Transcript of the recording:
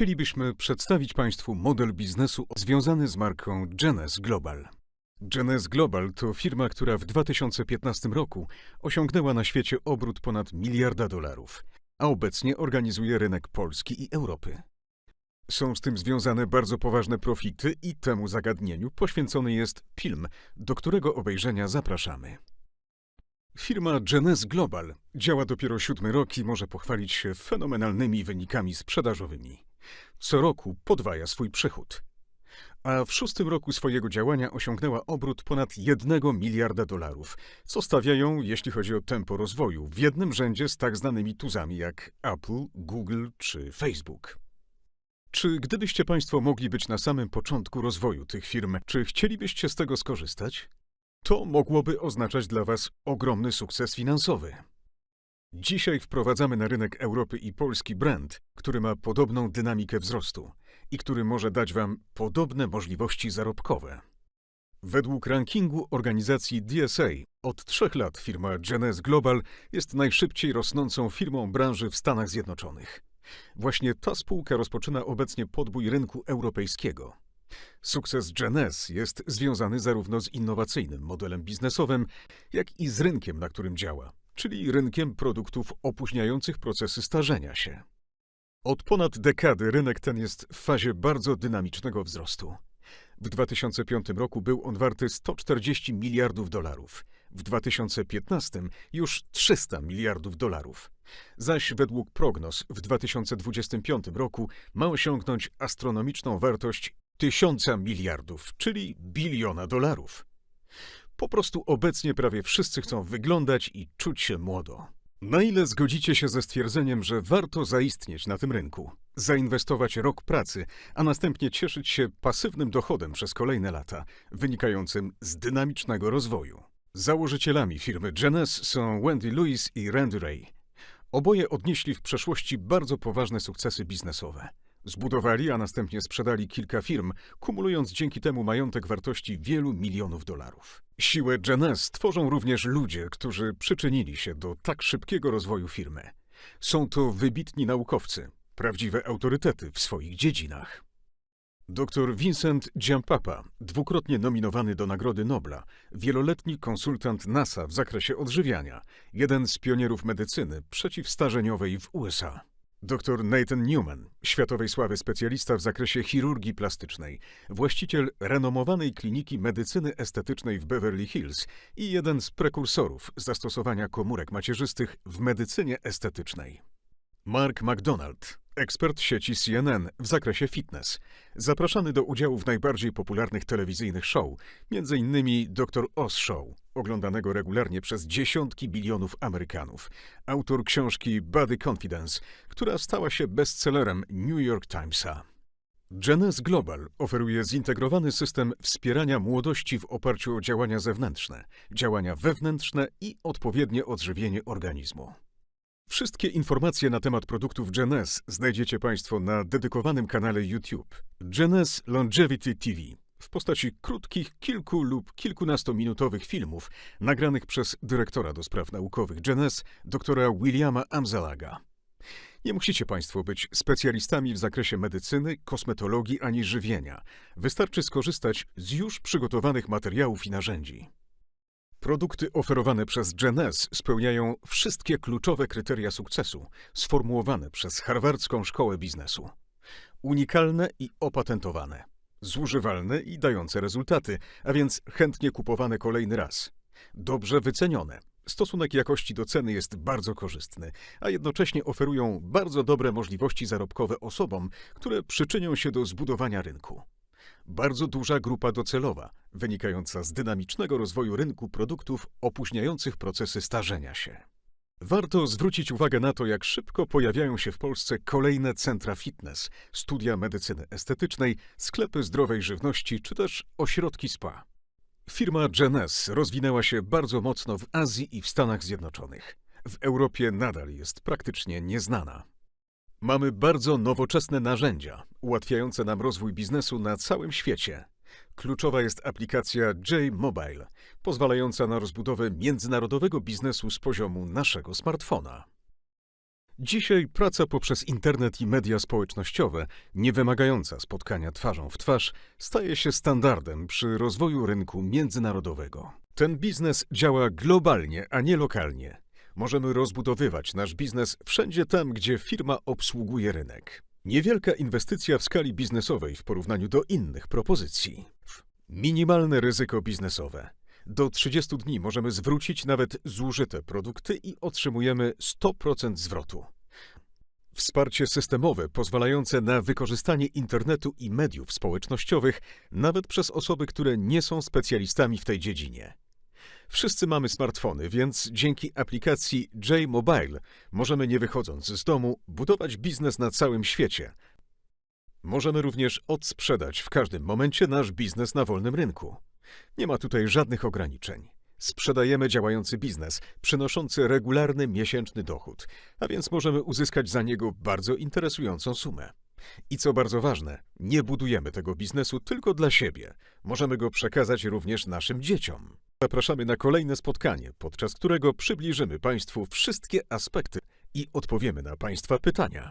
Chcielibyśmy przedstawić Państwu model biznesu związany z marką Genes Global. Genes Global to firma, która w 2015 roku osiągnęła na świecie obrót ponad miliarda dolarów, a obecnie organizuje rynek Polski i Europy. Są z tym związane bardzo poważne profity i temu zagadnieniu poświęcony jest film, do którego obejrzenia zapraszamy. Firma Genes Global działa dopiero siódmy rok i może pochwalić się fenomenalnymi wynikami sprzedażowymi. Co roku podwaja swój przychód. A w szóstym roku swojego działania osiągnęła obrót ponad 1 miliarda dolarów, co stawia ją, jeśli chodzi o tempo rozwoju, w jednym rzędzie z tak znanymi tuzami jak Apple, Google czy Facebook. Czy gdybyście Państwo mogli być na samym początku rozwoju tych firm, czy chcielibyście z tego skorzystać? To mogłoby oznaczać dla Was ogromny sukces finansowy. Dzisiaj wprowadzamy na rynek Europy i Polski brand, który ma podobną dynamikę wzrostu i który może dać Wam podobne możliwości zarobkowe. Według rankingu organizacji DSA od trzech lat firma Genes Global jest najszybciej rosnącą firmą branży w Stanach Zjednoczonych. Właśnie ta spółka rozpoczyna obecnie podbój rynku europejskiego. Sukces Genes jest związany zarówno z innowacyjnym modelem biznesowym, jak i z rynkiem, na którym działa, czyli rynkiem produktów opóźniających procesy starzenia się. Od ponad dekady rynek ten jest w fazie bardzo dynamicznego wzrostu. W 2005 roku był on warty 140 miliardów dolarów, w 2015 już 300 miliardów dolarów. Zaś według prognoz w 2025 roku ma osiągnąć astronomiczną wartość tysiąca miliardów, czyli biliona dolarów. Po prostu obecnie prawie wszyscy chcą wyglądać i czuć się młodo. Na ile zgodzicie się ze stwierdzeniem, że warto zaistnieć na tym rynku, zainwestować rok pracy, a następnie cieszyć się pasywnym dochodem przez kolejne lata, wynikającym z dynamicznego rozwoju? Założycielami firmy Genes są Wendy Lewis i Randy Ray. Oboje odnieśli w przeszłości bardzo poważne sukcesy biznesowe. Zbudowali, a następnie sprzedali kilka firm, kumulując dzięki temu majątek wartości wielu milionów dolarów. Siłę Genes tworzą również ludzie, którzy przyczynili się do tak szybkiego rozwoju firmy. Są to wybitni naukowcy, prawdziwe autorytety w swoich dziedzinach. Dr Vincent Giampapa, dwukrotnie nominowany do Nagrody Nobla, wieloletni konsultant NASA w zakresie odżywiania, jeden z pionierów medycyny przeciwstarzeniowej w USA. Dr Nathan Newman, światowej sławy specjalista w zakresie chirurgii plastycznej, właściciel renomowanej kliniki medycyny estetycznej w Beverly Hills i jeden z prekursorów zastosowania komórek macierzystych w medycynie estetycznej. Mark McDonald, ekspert sieci CNN w zakresie fitness, zapraszany do udziału w najbardziej popularnych telewizyjnych show, m.in. Dr. Oz Show, oglądanego regularnie przez dziesiątki bilionów Amerykanów, autor książki Body Confidence, która stała się bestsellerem New York Timesa. Genes Global oferuje zintegrowany system wspierania młodości w oparciu o działania zewnętrzne, działania wewnętrzne i odpowiednie odżywienie organizmu. Wszystkie informacje na temat produktów Genes znajdziecie Państwo na dedykowanym kanale YouTube Genes Longevity TV w postaci krótkich, kilku lub kilkunastominutowych filmów nagranych przez dyrektora do spraw naukowych Genes, doktora Williama Amzalaga. Nie musicie Państwo być specjalistami w zakresie medycyny, kosmetologii ani żywienia. Wystarczy skorzystać z już przygotowanych materiałów i narzędzi. Produkty oferowane przez Genes spełniają wszystkie kluczowe kryteria sukcesu sformułowane przez Harvardzką Szkołę Biznesu. Unikalne i opatentowane, zużywalne i dające rezultaty, a więc chętnie kupowane kolejny raz. Dobrze wycenione. Stosunek jakości do ceny jest bardzo korzystny, a jednocześnie oferują bardzo dobre możliwości zarobkowe osobom, które przyczynią się do zbudowania rynku bardzo duża grupa docelowa, wynikająca z dynamicznego rozwoju rynku produktów opóźniających procesy starzenia się. Warto zwrócić uwagę na to, jak szybko pojawiają się w Polsce kolejne centra fitness, studia medycyny estetycznej, sklepy zdrowej żywności czy też ośrodki spa. Firma Genes rozwinęła się bardzo mocno w Azji i w Stanach Zjednoczonych. W Europie nadal jest praktycznie nieznana. Mamy bardzo nowoczesne narzędzia, ułatwiające nam rozwój biznesu na całym świecie. Kluczowa jest aplikacja J-Mobile, pozwalająca na rozbudowę międzynarodowego biznesu z poziomu naszego smartfona. Dzisiaj praca poprzez internet i media społecznościowe, nie wymagająca spotkania twarzą w twarz, staje się standardem przy rozwoju rynku międzynarodowego. Ten biznes działa globalnie, a nie lokalnie. Możemy rozbudowywać nasz biznes wszędzie tam, gdzie firma obsługuje rynek. Niewielka inwestycja w skali biznesowej w porównaniu do innych propozycji. Minimalne ryzyko biznesowe. Do 30 dni możemy zwrócić nawet zużyte produkty i otrzymujemy 100% zwrotu. Wsparcie systemowe pozwalające na wykorzystanie internetu i mediów społecznościowych nawet przez osoby, które nie są specjalistami w tej dziedzinie. Wszyscy mamy smartfony, więc dzięki aplikacji J-Mobile możemy nie wychodząc z domu budować biznes na całym świecie. Możemy również odsprzedać w każdym momencie nasz biznes na wolnym rynku. Nie ma tutaj żadnych ograniczeń. Sprzedajemy działający biznes, przynoszący regularny miesięczny dochód, a więc możemy uzyskać za niego bardzo interesującą sumę. I co bardzo ważne, nie budujemy tego biznesu tylko dla siebie. Możemy go przekazać również naszym dzieciom. Zapraszamy na kolejne spotkanie, podczas którego przybliżymy Państwu wszystkie aspekty i odpowiemy na Państwa pytania.